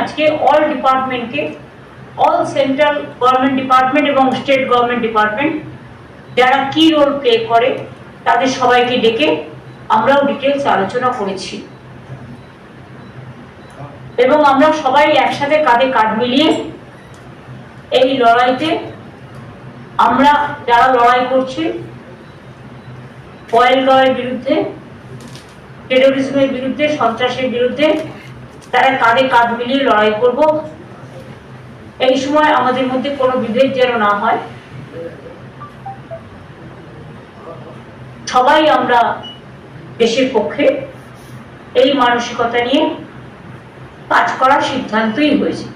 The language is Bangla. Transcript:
আজকে অল ডিপার্টমেন্টকে অল সেন্ট্রাল গভর্নমেন্ট ডিপার্টমেন্ট এবং স্টেট গভর্নমেন্ট ডিপার্টমেন্ট যারা কি রোল প্লে করে, তাদের সবাইকে ডেকে আমরাও ডিটেলস আলোচনা করেছি। এবং আমরা সবাই একসাথে কাঁধে কাঁধ মিলিয়ে এই লড়াইতে, আমরা যারা লড়াই করছি পয়েলগাঁওয়ের বিরুদ্ধে টেরোরিজমের বিরুদ্ধে, সন্ত্রাসের বিরুদ্ধে তারা কাঁধে কাঁধ মিলিয়ে লড়াই করব। এই সময় আমাদের মধ্যে কোনো বিভেদ যেন না হয়। সবাই আমরা দেশের পক্ষে এই মানসিকতা নিয়ে কাজ করার সিদ্ধান্তই হয়েছে।